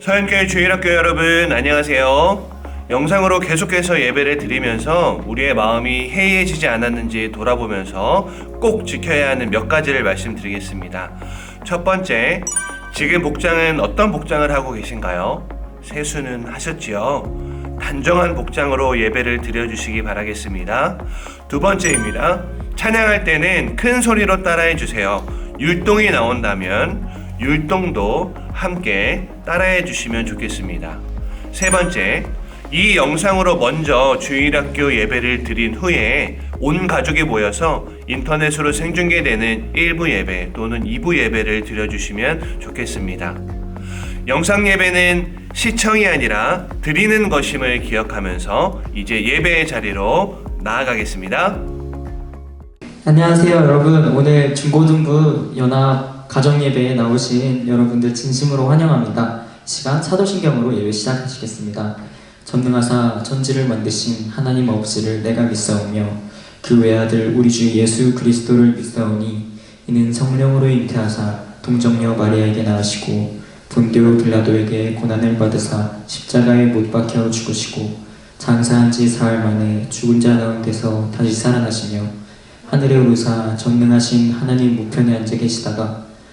서현교회 주일학교 여러분 안녕하세요. 영상으로 계속해서 예배를 드리면서 우리의 마음이 해이해지지 않았는지 돌아보면서 꼭 지켜야 하는 몇 가지를 말씀드리겠습니다. 첫 번째, 지금 복장은 어떤 복장을 하고 계신가요? 세수는 하셨지요? 단정한 복장으로 예배를 드려주시기 바라겠습니다. 두 번째입니다. 찬양할 때는 큰 소리로 따라해 주세요. 율동이 나온다면 율동도 함께 따라해 주시면 좋겠습니다. 세 번째, 이 영상으로 먼저 주일학교 예배를 드린 후에 온 가족이 모여서 인터넷으로 생중계되는 1부 예배 또는 2부 예배를 드려주시면 좋겠습니다. 영상 예배는 시청이 아니라 드리는 것임을 기억하면서 이제 예배의 자리로 나아가겠습니다. 안녕하세요 여러분 오늘 중고등부 연합 가정예배에 나오신 여러분들 진심으로 환영합니다. 시간 사도신경으로 예배 시작하시겠습니다. 전능하사 천지를 만드신 하나님 없이를 내가 믿사오며 그 외아들 우리 주 예수 그리스도를 믿사오니 이는 성령으로 잉태하사 동정녀 마리아에게 낳으시고 본디오 빌라도에게 고난을 받으사 십자가에 못 박혀 죽으시고 장사한 지 사흘 만에 죽은 자 가운데서 다시 살아나시며 하늘에 오르사 전능하신 하나님 우편에 앉아 계시다가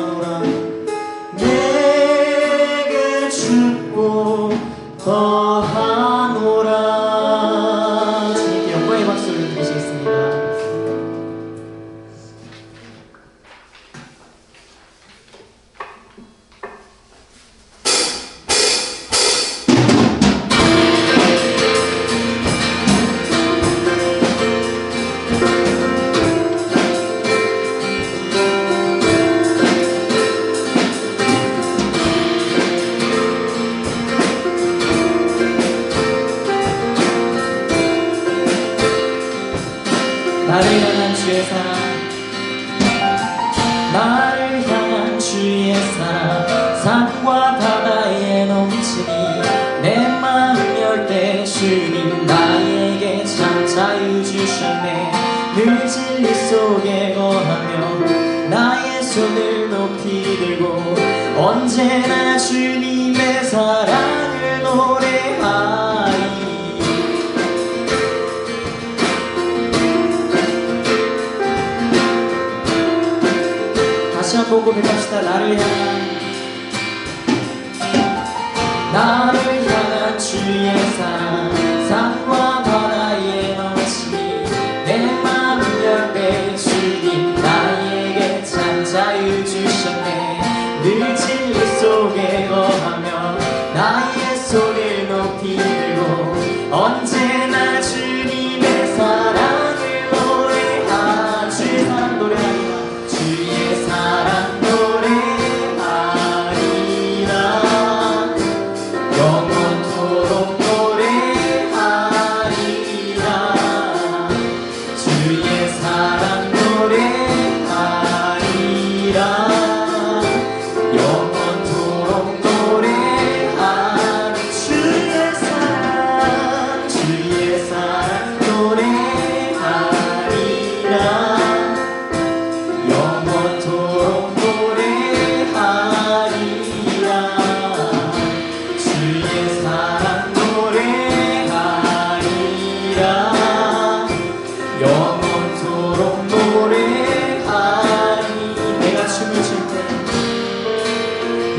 떠나 내게 죽고 떠나 사랑을 노래하리 다시 한 번 고백합시다 나를 향한 나를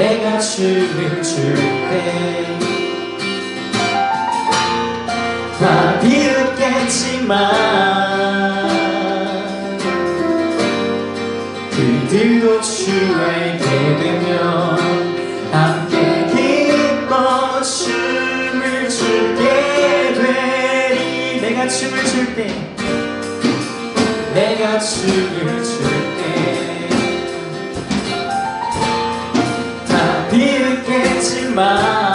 내가 춤을 출때 다 비웃겠지만 그들도 춤을 알게 되면 함께 기뻐 춤을 출게 되리 내가 춤을 출때 내가 춤을 출때 my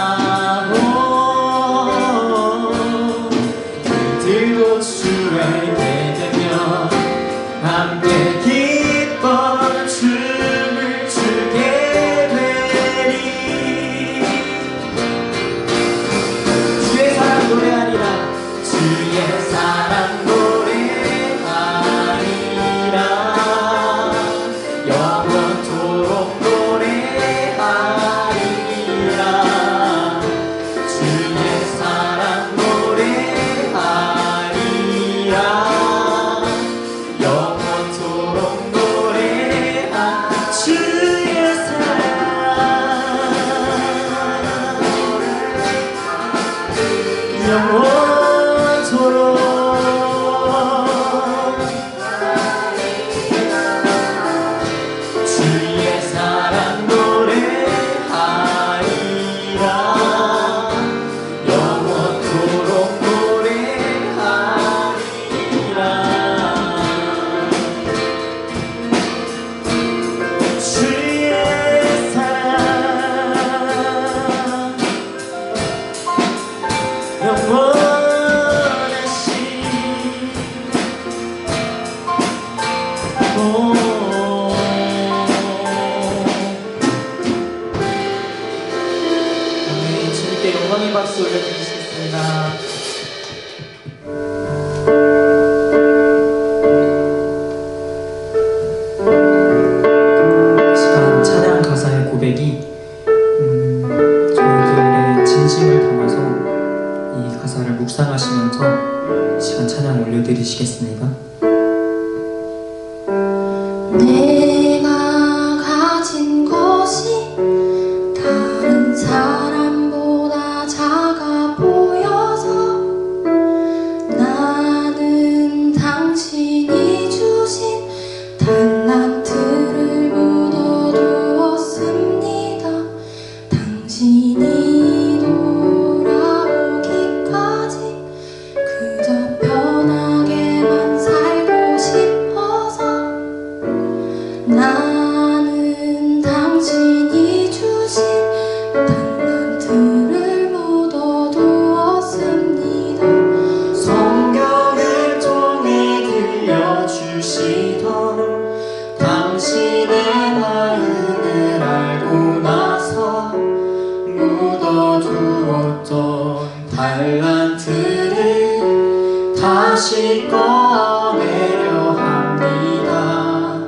다시 꺼내려 합니다.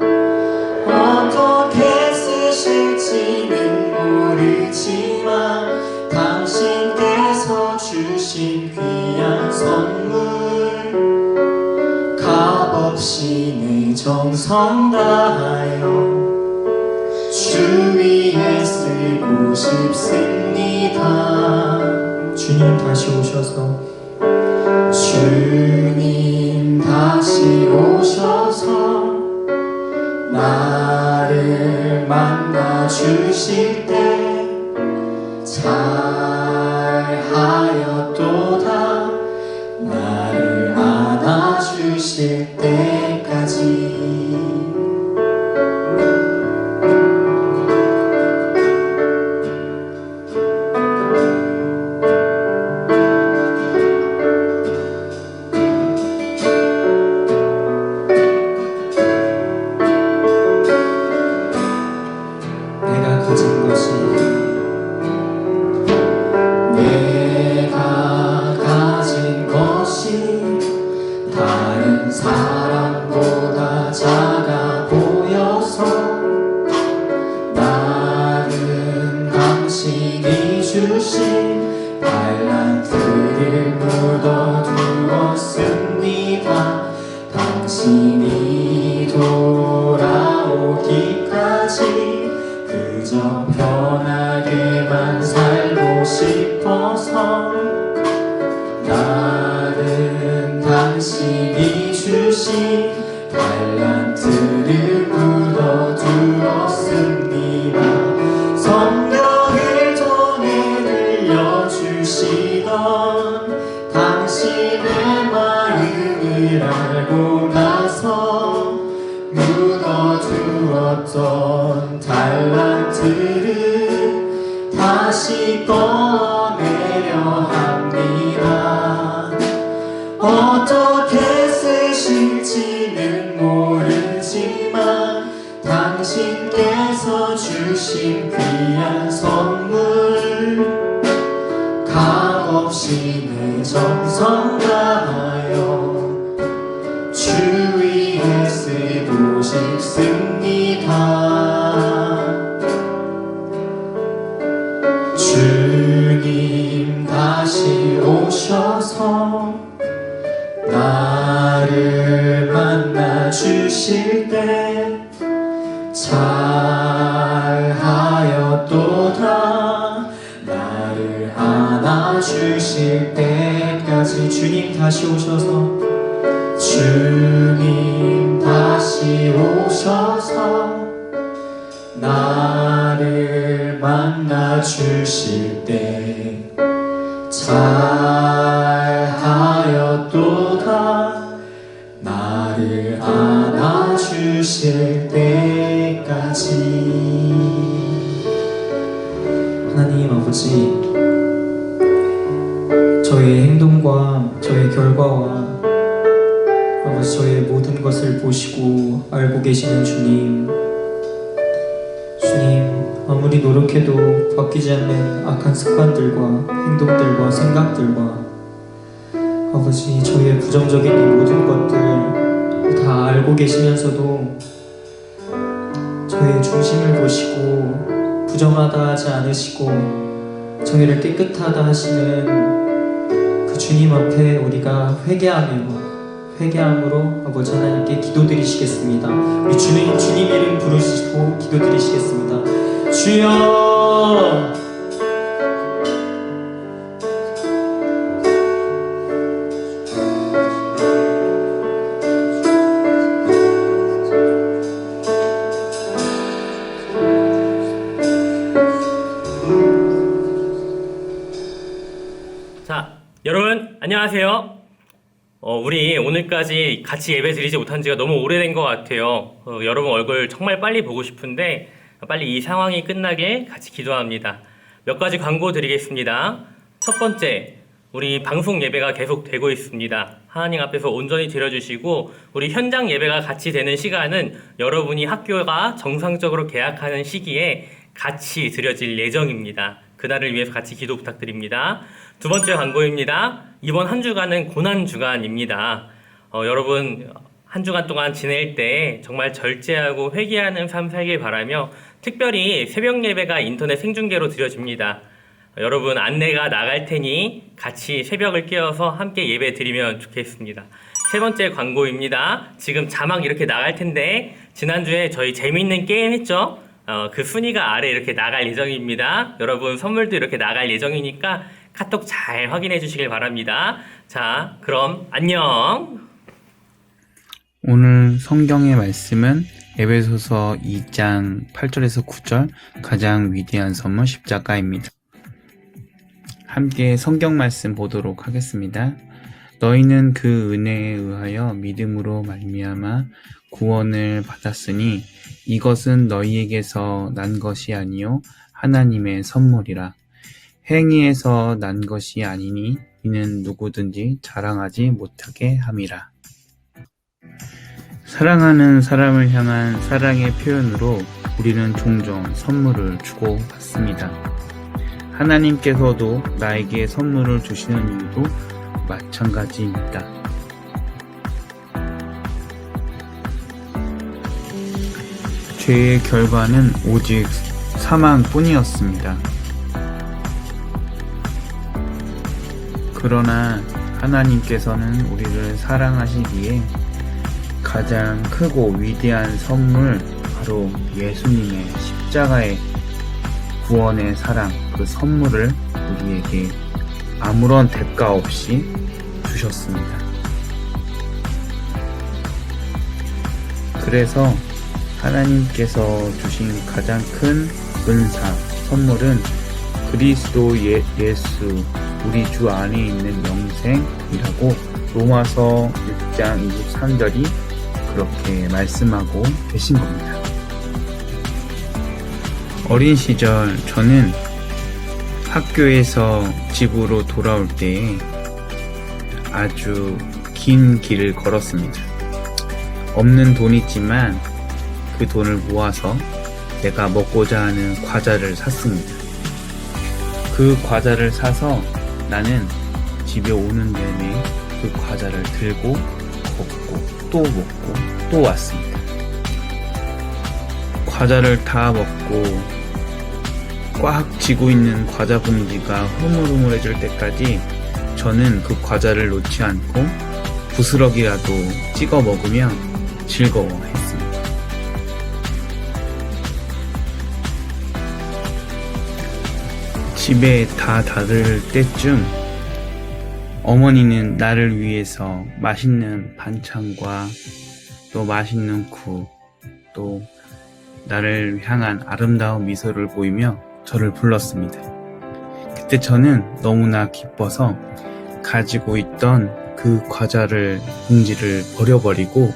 어떻게 쓰실지는 모르지만 당신께서 주신 귀한 선물 값없이 정성 다하여 주 위에 쓰고 싶습니다. 주님 다시 오셔서 certeza. 끝까지 그저 편하게만 살고 싶어서 귀한 선물. 값없이는 정성 다하여 주님 다시 오셔서 주님 다시 오셔서 나를 만나 주실 때잘 보시고 알고 계시는 주님. 주님 아무리 노력해도 바뀌지 않는 악한 습관들과 행동들과 생각들과 아버지 저의 부정적인 이 모든 것들 다 알고 계시면서도 저의 중심을 보시고 부정하다 하지 않으시고 저희를 깨끗하다 하시는 그 주님 앞에 우리가 회개하며 회개함으로 아버지 하나님께 기도드리시겠습니다. 우리 주님 주님 이름 부르시고 기도드리시겠습니다. 주여 안녕하세요. 어, 우리 오늘까지 같이 예배 드리지 못한 지가 너무 오래된 것 같아요. 어, 여러분 얼굴 정말 빨리 보고 싶은데 빨리 이 상황이 끝나게 같이 기도합니다. 몇 가지 광고 드리겠습니다. 첫 번째, 우리 방송 예배가 계속 되고 있습니다. 하나님 앞에서 온전히 드려주시고 우리 현장 예배가 같이 되는 시간은 여러분이 학교가 정상적으로 개학하는 시기에 같이 드려질 예정입니다. 그날을 위해서 같이 기도 부탁드립니다. 두 번째 광고입니다. 이번 한 주간은 고난 주간입니다. 어, 여러분 한 주간 동안 지낼 때 정말 절제하고 회개하는 삶 살길 바라며 특별히 새벽 예배가 인터넷 생중계로 드려집니다. 어, 여러분 안내가 나갈 테니 같이 새벽을 깨어서 함께 예배 드리면 좋겠습니다. 세 번째 광고입니다. 지금 자막 이렇게 나갈 텐데 지난주에 저희 재미있는 게임 했죠? 어, 그 순위가 아래 이렇게 나갈 예정입니다. 여러분 선물도 이렇게 나갈 예정이니까 카톡 잘 확인해 주시길 바랍니다. 자, 그럼 안녕. 오늘 성경의 말씀은 에베소서 2장 8절에서 9절 가장 위대한 선물 십자가입니다. 함께 성경 말씀 보도록 하겠습니다. 너희는 그 은혜에 의하여 믿음으로 말미암아 구원을 받았으니 이것은 너희에게서 난 것이 아니요 하나님의 선물이라. 행위에서 난 것이 아니니 이는 누구든지 자랑하지 못하게 함이라. 사랑하는 사람을 향한 사랑의 표현으로 우리는 종종 선물을 주고 받습니다. 하나님께서도 나에게 선물을 주시는 이유도 마찬가지입니다. 죄의 결과는 오직 사망뿐이었습니다. 그러나 하나님께서는 우리를 사랑하시기에 가장 크고 위대한 선물 바로 예수님의 십자가의 구원의 사랑 그 선물을 우리에게 아무런 대가 없이 주셨습니다. 그래서 하나님께서 주신 가장 큰 은사 선물은 그리스도 예, 예수 우리 주 안에 있는 영생이라고 로마서 6장 23절이 그렇게 말씀하고 계신 겁니다. 어린 시절 저는 학교에서 집으로 돌아올 때 아주 긴 길을 걸었습니다. 없는 돈이지만 그 돈을 모아서 내가 먹고자 하는 과자를 샀습니다. 그 과자를 사서 나는 집에 오는 내내 그 과자를 들고 걷고 또 먹고 또 왔습니다. 과자를 다 먹고 꽉 쥐고 있는 과자 봉지가 흐물흐물해질 때까지 저는 그 과자를 놓지 않고 부스러기라도 찍어 먹으며 즐거워했습니다. 집에 다 닫을 때쯤 어머니는 나를 위해서 맛있는 반찬과 또 맛있는 국, 또 나를 향한 아름다운 미소를 보이며 저를 불렀습니다. 그때 저는 너무나 기뻐서 가지고 있던 그 과자를 봉지를 버려버리고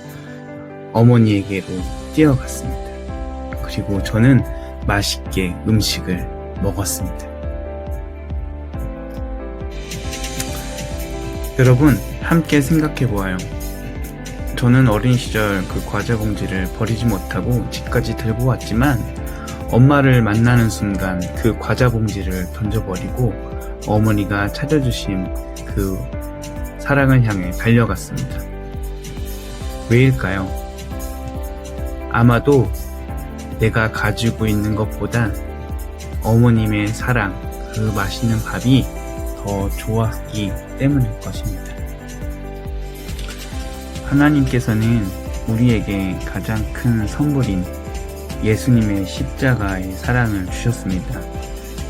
어머니에게로 뛰어갔습니다. 그리고 저는 맛있게 음식을 먹었습니다. 여러분, 함께 생각해 보아요. 저는 어린 시절 그 과자 봉지를 버리지 못하고 집까지 들고 왔지만 엄마를 만나는 순간 그 과자 봉지를 던져버리고 어머니가 찾아주신 그 사랑을 향해 달려갔습니다. 왜일까요? 아마도 내가 가지고 있는 것보다 어머님의 사랑, 그 맛있는 밥이 더 좋았기 때문일 것입니다. 하나님께서는 우리에게 가장 큰 선물인 예수님의 십자가의 사랑을 주셨습니다.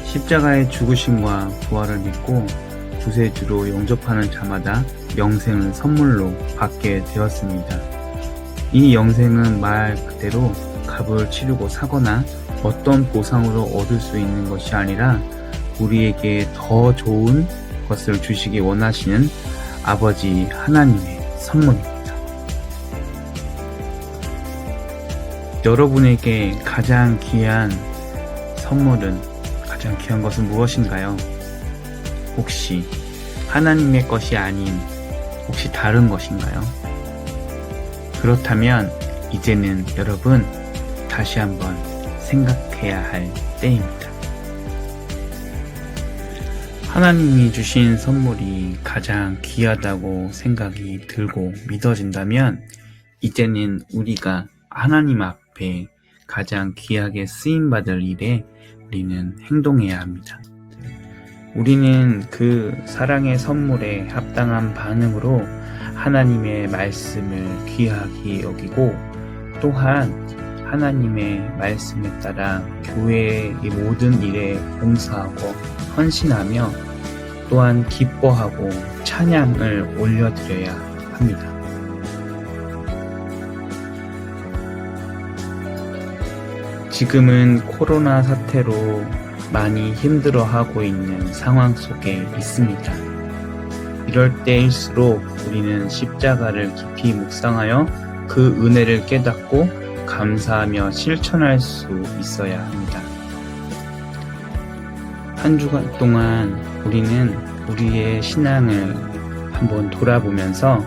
십자가의 죽으심과 부활을 믿고 구세주로 영접하는 자마다 영생을 선물로 받게 되었습니다. 이 영생은 말 그대로 값을 치르고 사거나 어떤 보상으로 얻을 수 있는 것이 아니라 우리에게 더 좋은 것을 주시기 원하시는 아버지 하나님의 선물입니다. 여러분에게 가장 귀한 선물은 가장 귀한 것은 무엇인가요? 혹시 하나님의 것이 아닌 혹시 다른 것인가요? 그렇다면 이제는 여러분 다시 한번 생각해야 할 때입니다. 하나님이 주신 선물이 가장 귀하다고 생각이 들고 믿어진다면 이제는 우리가 하나님 앞에 가장 귀하게 쓰임받을 일에 우리는 행동해야 합니다. 우리는 그 사랑의 선물에 합당한 반응으로 하나님의 말씀을 귀하게 여기고 또한 하나님의 말씀에 따라 교회의 이 모든 일에 봉사하고 헌신하며 또한 기뻐하고 찬양을 올려드려야 합니다. 지금은 코로나 사태로 많이 힘들어하고 있는 상황 속에 있습니다. 이럴 때일수록 우리는 십자가를 깊이 묵상하여 그 은혜를 깨닫고 감사하며 실천할 수 있어야 합니다. 한 주간 동안 우리는 우리의 신앙을 한번 돌아보면서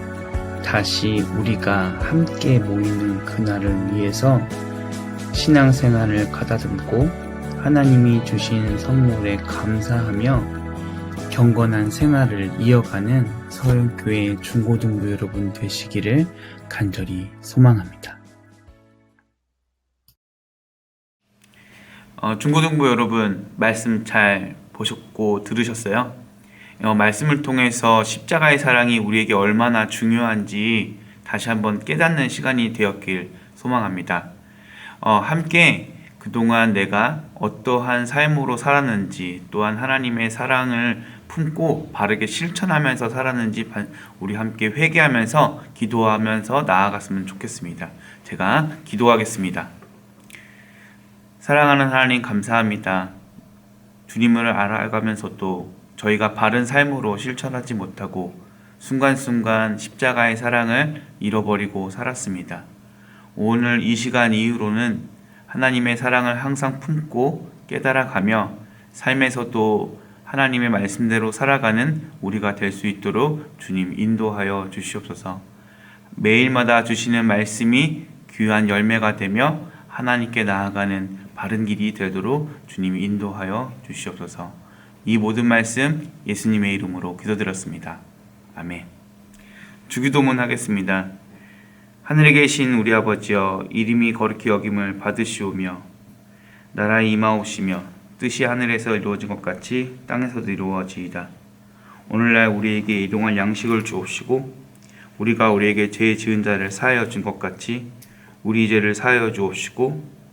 다시 우리가 함께 모이는 그날을 위해서 신앙생활을 가다듬고 하나님이 주신 선물에 감사하며 경건한 생활을 이어가는 서울교회 중고등부 여러분 되시기를 간절히 소망합니다. 어, 중고등부 여러분 말씀 잘 보셨고 들으셨어요? 어, 말씀을 통해서 십자가의 사랑이 우리에게 얼마나 중요한지 다시 한번 깨닫는 시간이 되었길 소망합니다. 어, 함께 그동안 내가 어떠한 삶으로 살았는지 또한 하나님의 사랑을 품고 바르게 실천하면서 살았는지 바- 우리 함께 회개하면서 기도하면서 나아갔으면 좋겠습니다. 제가 기도하겠습니다. 사랑하는 하나님 감사합니다. 주님을 알아가면서 도 저희가 바른 삶으로 실천하지 못하고 순간순간 십자가의 사랑을 잃어버리고 살았습니다. 오늘 이 시간 이후로는 하나님의 사랑을 항상 품고 깨달아가며 삶에서도 하나님의 말씀대로 살아가는 우리가 될 수 있도록 주님 인도하여 주시옵소서. 매일마다 주시는 말씀이 귀한 열매가 되며 하나님께 나아가는 바른 길이 되도록 주님 인도하여 주시옵소서. 이 모든 말씀 예수님의 이름으로 기도드렸습니다. 아멘. 주기도문 하겠습니다. 하늘에 계신 우리 아버지여 이름이 거룩히 여김을 받으시오며 나라의 임하옵시며 뜻이 하늘에서 이루어진 것 같이 땅에서도 이루어지이다. 오늘날 우리에게 일용할 양식을 주옵시고 우리가 우리에게 죄 지은 자를 사하여 준 것 같이 우리 죄를 사하여 주옵시고